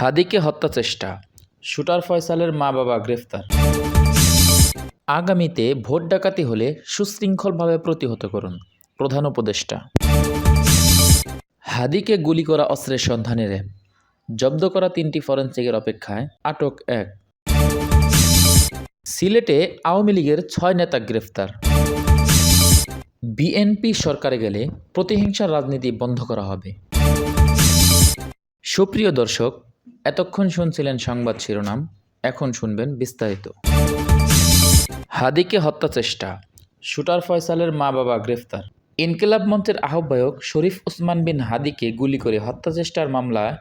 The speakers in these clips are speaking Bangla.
হাদিকে হত্যা চেষ্টা। শুটার ফয়সালের মা বাবা গ্রেফতার। আগামীতে ভোট ডাকাতি হলে সুশৃঙ্খলভাবে প্রতিহত করুন, প্রধান উপদেষ্টা। হাদিকে গুলি করা অস্ত্রের সন্ধানে র্যাব। জব্দ করা তিনটি ফরেন্সিকের অপেক্ষায় আটক এক। সিলেটে আওয়ামী লীগের ছয় নেতা গ্রেফতার। বিএনপি সরকারে গেলে প্রতিহিংসার রাজনীতি বন্ধ করা হবে। সুপ্রিয় দর্শক এতক্ষণ শুনছিলেন সংবাদ শিরোনাম, এখন শুনবেন বিস্তারিত। হাদিকে হত্যা চেষ্টা, শুটার ফয়সালের মা বাবা গ্রেফতার। ইনকিলাব মঞ্চের আহ্বায়ক শরীফ উসমান বিন হাদিকে গুলি করে হত্যা চেষ্টার মামলায়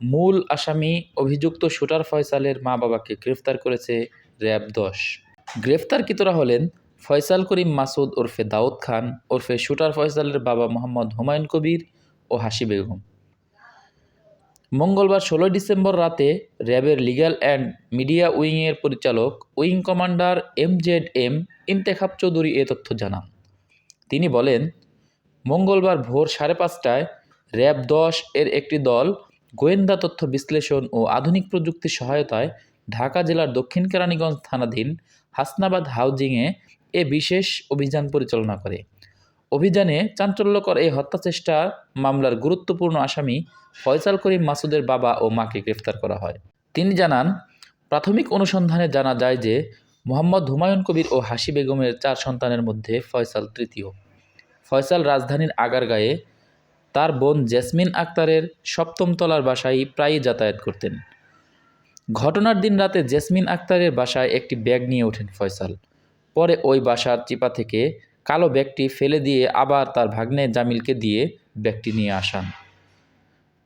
মূল আসামি অভিযুক্ত শুটার ফয়সালের মা বাবাকে গ্রেফতার করেছে র্যাব দশ। গ্রেফতারকৃতরা হলেন ফয়সাল করিম মাসুদ ওরফে দাউদ খান, ওরফে শুটার ফয়সালের বাবা মোহাম্মদ হুমায়ুন কবির ও হাসি বেগম। মঙ্গলবার ষোলোই ডিসেম্বর রাতে র্যাবের লিগ্যাল অ্যান্ড মিডিয়া উইংয়ের পরিচালক, wing commander M Z M Intekhab Chowdhury এ তথ্য জানান। তিনি বলেন, মঙ্গলবার ভোর সাড়ে পাঁচটায় র্যাব দশ এর একটি দল গোয়েন্দা তথ্য বিশ্লেষণ ও আধুনিক প্রযুক্তির সহায়তায় ঢাকা জেলার দক্ষিণ কেরানীগঞ্জ থানাধীন হাসনাবাদ হাউজিংয়ে এ বিশেষ অভিযান পরিচালনা করে। অভিযানে চাঞ্চল্যকর এই হত্যা চেষ্টা মামলার গুরুত্বপূর্ণ আসামি ফয়সাল করিম মাসুদের বাবা ও মাকে গ্রেফতার করা হয়। তিনি জানান, প্রাথমিক অনুসন্ধানে জানা যায় যে মোহাম্মদ হুমায়ুন কবির ও হাসি বেগমের চার সন্তানের মধ্যে ফয়সাল তৃতীয়। ফয়সাল রাজধানীর আগারগাঁয়ে তার বোন জেসমিন আক্তারের সপ্তম তলার বাসায় প্রায়ই যাতায়াত করতেন। ঘটনার দিন রাতে জেসমিন আক্তারের বাসায় একটি ব্যাগ নিয়ে ওঠেন ফয়সাল। পরে ওই বাসার চিপা থেকে কালো ব্যাগটি ফেলে দিয়ে আবার তার ভাগ্নে জামিলকে দিয়ে ব্যাগটি নিয়ে আসান।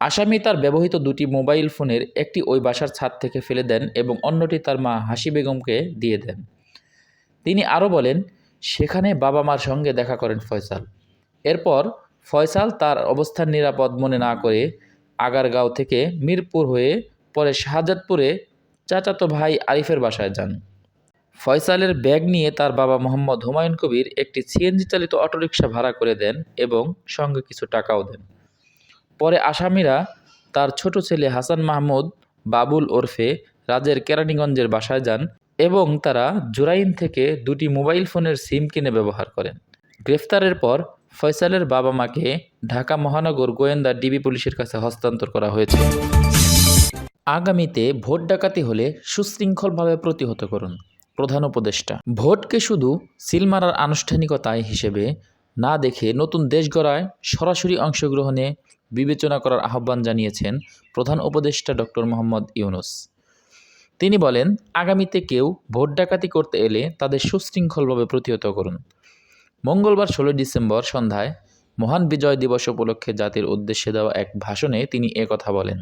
আসামি তার ব্যবহৃত দুটি মোবাইল ফোনের একটি ওই বাসার ছাদ থেকে ফেলে দেন এবং অন্যটি তার মা হাসি বেগমকে দিয়ে দেন। তিনি আরও বলেন, সেখানে বাবা মার সঙ্গে দেখা করেন ফয়সাল। এরপর ফয়সাল তার অবস্থান নিরাপদ মনে না করে আগারগাঁও থেকে মিরপুর হয়ে পরে শাহজাদপুরে চাচাতো ভাই আরিফের বাসায় যান। ফয়সালের ব্যাগ নিয়ে তার বাবা মোহাম্মদ হুমায়ুন কবির একটি সিএনজি চালিত অটোরিকশা ভাড়া করে দেন এবং সঙ্গে কিছু টাকাও দেন। পরে আসামিরা তার ছোট ছেলে হাসান মাহমুদ বাবুল ওরফে রাজের কেরানীগঞ্জের বাসায় যান এবং তারা জুরাইন থেকে দুটি মোবাইল ফোনের সিম কিনে ব্যবহার করেন। গ্রেফতারের পর ফয়সালের বাবা মাকে ঢাকা মহানগর গোয়েন্দা ডিবি পুলিশের কাছে হস্তান্তর করা হয়েছে। আগামীতে ভোট ডাকাতি হলে সুশৃঙ্খলভাবে প্রতিহত করুন। প্রধান উপদেষ্টা। ভোটকে শুধু সিল মারার আনুষ্ঠানিকতায় হিসেবে না দেখে নতুন দেশ গড়ায় সরাসরি অংশগ্রহণে বিবেচনা করার আহ্বান জানিয়েছেন প্রধান উপদেষ্টা ডক্টর মোহাম্মদ ইউনুস। তিনি বলেন, আগামীতে কেউ ভোট ডাকাতি করতে এলে তাদের সুশৃঙ্খলভাবে প্রতিহত করুন। মঙ্গলবার ষোলোই ডিসেম্বর সন্ধ্যায় মহান বিজয় দিবস উপলক্ষে জাতির উদ্দেশ্যে দেওয়া এক ভাষণে তিনি কথা বলেন।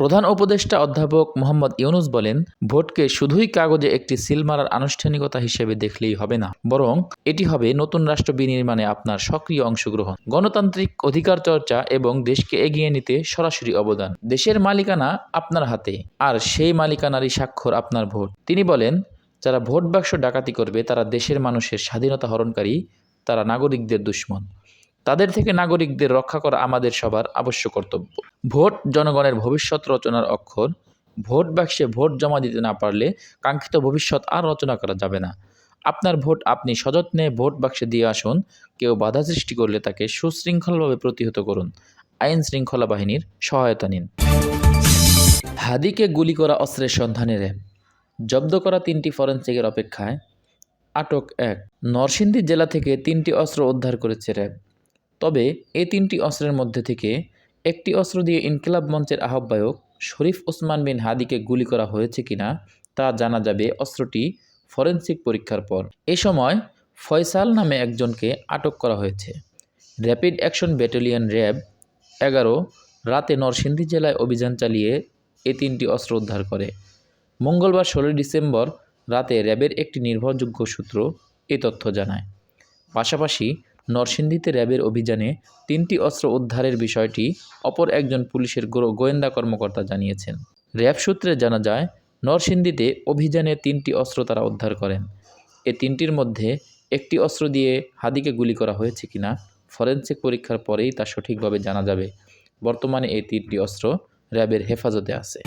প্রধান উপদেষ্টা অধ্যাপক মোহাম্মদ ইউনুস বলেন, ভোটকে শুধুই কাগজে একটি সিল মারার আনুষ্ঠানিকতা হিসেবে দেখলেই হবে না, বরং এটি হবে নতুন রাষ্ট্র বিনির্মাণে আপনার সক্রিয় অংশগ্রহণ। গণতান্ত্রিক অধিকার চর্চা এবং দেশকে এগিয়ে নিতে সরাসরি অবদান। দেশের মালিকানা আপনার হাতে, আর সেই মালিকানারই স্বাক্ষর আপনার ভোট। তিনি বলেন, যারা ভোট বাক্স ডাকাতি করবে তারা দেশের মানুষের স্বাধীনতা হরণকারী, তারা নাগরিকদের দুশ্মন। তাদের থেকে নাগরিকদের রক্ষা করা আমাদের সবার আবশ্য কর্তব্য। ভোট জনগণের ভবিষ্যৎ রচনার অক্ষর। ভোট বাক্সে ভোট জমা দিতে না পারলে কাঙ্ক্ষিত ভবিষ্যৎ আর রচনা করা যাবে না। আপনার ভোট আপনি সযত্নে ভোট বাক্সে দিয়ে আসুন। কেউ বাধা সৃষ্টি করলে তাকে সুশৃঙ্খলভাবে প্রতিহত করুন। আইন শৃঙ্খলা বাহিনীর সহায়তা নিন। হাদিকে গুলি করা অস্ত্রের সন্ধানে র্যাব জব্দ করা তিনটি ফরেন্সিকের অপেক্ষায়। আটক এক। নরসিংদী জেলা থেকে তিনটি অস্ত্র উদ্ধার করেছে র্যাব তবে এই তিনটি অস্ত্রের মধ্যে থেকে একটি অস্ত্র দিয়ে ইনকিলাব মঞ্চের আহ্বায়ক শরীফ ওসমান বিন হাদিকে গুলি করা হয়েছে কিনা তা জানা যাবে অস্ত্রটি ফরেন্সিক পরীক্ষার পর। এ সময় ফয়সাল নামে একজনকে আটক করা হয়েছে। র্যাপিড অ্যাকশন ব্যাটালিয়ন র্যাব এগারো রাতে নরসিংদী জেলায় অভিযান চালিয়ে এ তিনটি অস্ত্র উদ্ধার করে। মঙ্গলবার ষোলোই ডিসেম্বর রাতে র্যাবের একটি নির্ভরযোগ্য সূত্র এ তথ্য জানায়। পাশাপাশি নরসিংদীতে র্যাবের অভিযানে তিনটি অস্ত্র উদ্ধারের বিষয়টি অপর একজন পুলিশের গোয়েন্দা কর্মকর্তা জানিয়েছেন। র্যাব সূত্রে জানা যায়, নরসিংদীতে অভিযানে তিনটি অস্ত্র তারা উদ্ধার করেন। এ তিনটির মধ্যে একটি অস্ত্র দিয়ে হাদিকে গুলি করা হয়েছে কিনা ফরেনসিক পরীক্ষার পরেই তা সঠিকভাবে জানা যাবে। বর্তমানে এই তিনটি অস্ত্র র্যাবের হেফাজতে আছে।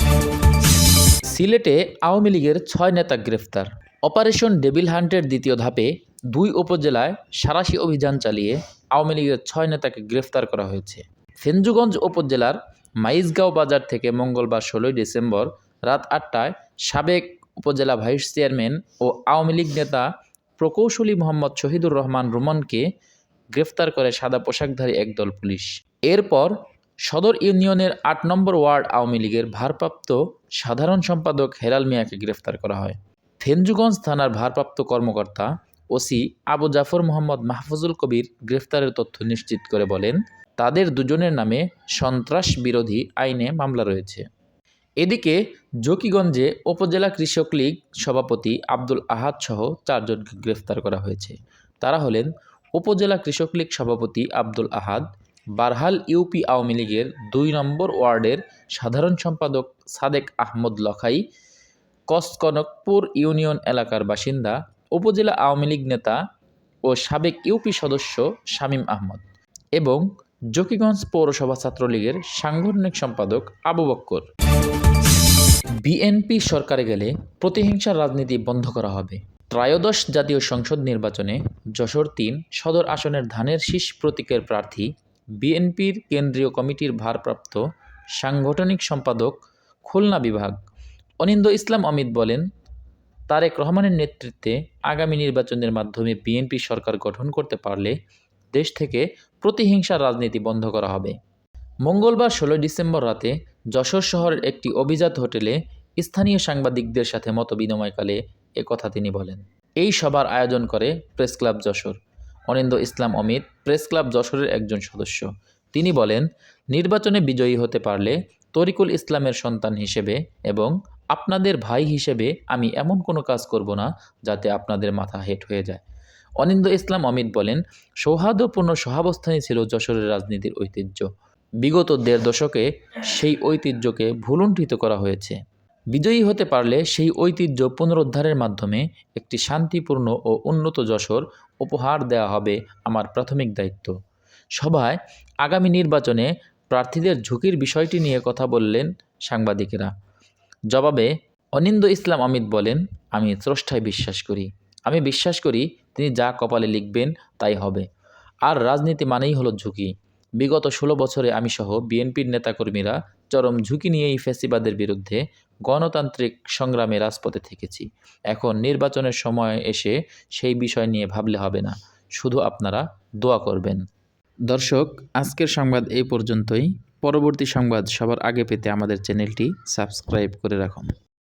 সিলেটে আওয়ামী লীগের ছয় নেতা গ্রেফতার। অপারেশন ডেভিল হান্টের দ্বিতীয় ধাপে দুই উপজেলায় সারাশি অভিযান চালিয়ে আওয়ামী লীগের ছয় নেতাকে গ্রেফতার করা হয়েছে। ফেঞ্জুগঞ্জ উপজেলার মাইজগাঁও বাজার থেকে মঙ্গলবার ষোলোই ডিসেম্বর রাত আটটায় সাবেক উপজেলা ভাইস চেয়ারম্যান ও আওয়ামী লীগ নেতা প্রকৌশলী মোহাম্মদ শহীদুর রহমান রুমনকে গ্রেফতার করে সাদা পোশাকধারী একদল পুলিশ। এরপর সদর ইউনিয়নের আট নম্বর ওয়ার্ড আওয়ামী লীগের ভারপ্রাপ্ত সাধারণ সম্পাদক হেলাল মিয়াকে গ্রেফতার করা হয়। ফেঞ্জুগঞ্জ থানার ভারপ্রাপ্ত কর্মকর্তা ওসি আবু জাফর মোহাম্মদ মাহফুজুল কবির গ্রেফতারের তথ্য নিশ্চিত করে বলেন, তাদের দুজনের নামে সন্ত্রাস বিরোধী আইনে মামলা রয়েছে। এদিকে জকিগঞ্জে উপজেলা কৃষক লীগ সভাপতি আব্দুল আহাদ সহ চারজনকে গ্রেফতার করা হয়েছে। তারা হলেন উপজেলা কৃষক লীগ সভাপতি আব্দুল আহাদ, বারহাল ইউপি আওয়ামী লীগের দুই নম্বর ওয়ার্ডের সাধারণ সম্পাদক সাদেক আহমদ লখাই, কসকনকপুর ইউনিয়ন এলাকার বাসিন্দা উপজেলা আওয়ামী লীগ নেতা ও সাবেক ইউপি সদস্য শামীম আহমদ এবং জকিগঞ্জ পৌরসভা ছাত্রলীগের সাংগঠনিক সম্পাদক আবু বক্কর। বিএনপি সরকারে গেলে প্রতিহিংসার রাজনীতি বন্ধ করা হবে। ত্রয়োদশ জাতীয় সংসদ নির্বাচনে যশোর তিন, সদর আসনের ধানের শীষ প্রতীকের প্রার্থী বিএনপির কেন্দ্রীয় কমিটির ভারপ্রাপ্ত সাংগঠনিক সম্পাদক খুলনা বিভাগ অনিন্দ ইসলাম অমিত বলেন তারেক রহমানের নেতৃত্বে আগামী নির্বাচনের মাধ্যমে বিএনপি সরকার গঠন করতে পারলে দেশ থেকে প্রতিহিংসার রাজনীতি বন্ধ করা হবে। মঙ্গলবার ষোলোই ডিসেম্বর রাতে যশোর শহরের একটি অভিজাত হোটেলে স্থানীয় সাংবাদিকদের সাথে মত বিনিময়কালে কথা তিনি বলেন। এই সভার আয়োজন করে press club Jessore. Anindya Islam Amit, press club যশোরের একজন সদস্য। তিনি বলেন, নির্বাচনে বিজয়ী হতে পারলে তরিকুল ইসলামের সন্তান হিসেবে এবং আপনাদের ভাই হিসেবে আমি এমন কোনো কাজ করব না যাতে আপনাদের মাথা হেট হয়ে যায়। অনিন্দ ইসলাম অমিত বলেন, সৌহার্দ্যপূর্ণ সহাবস্থানই ছিল যশোরের রাজনীতির ঐতিহ্য। বিগত দেড় দশকে সেই ঐতিহ্যকে ভুলুণ্ঠিত করা হয়েছে। বিজয়ী হতে পারলে সেই ঐতিহ্য পুনরুদ্ধারের মাধ্যমে একটি শান্তিপূর্ণ ও উন্নত যশোর উপহার দেওয়া হবে আমার প্রাথমিক দায়িত্ব। সভায় আগামী নির্বাচনে প্রার্থীদের ঝুঁকির বিষয়টি নিয়ে কথা বললেন সাংবাদিকেরা। জবাবে অনিন্দ ইসলাম অমিত বলেন, আমি স্রষ্টায় বিশ্বাস করি। আমি বিশ্বাস করি তিনি যা কপালে লিখবেন তাই হবে। আর রাজনীতি মানেই হলো ঝুঁকি। বিগত ষোলো বছরে আমি সহ বিএনপির নেতাকর্মীরা চরম ঝুঁকি নিয়েই ফ্যাসিবাদের বিরুদ্ধে গণতান্ত্রিক সংগ্রামে রাজপথে থেকেছি। এখন নির্বাচনের সময় এসে সেই বিষয় নিয়ে ভাবলে হবে না। শুধু আপনারা দোয়া করবেন। দর্শক, আজকের সংবাদ এই পর্যন্তই। পরবর্তী সংবাদ সবার আগে পেতে আমাদের চ্যানেলটি সাবস্ক্রাইব করে রাখুন।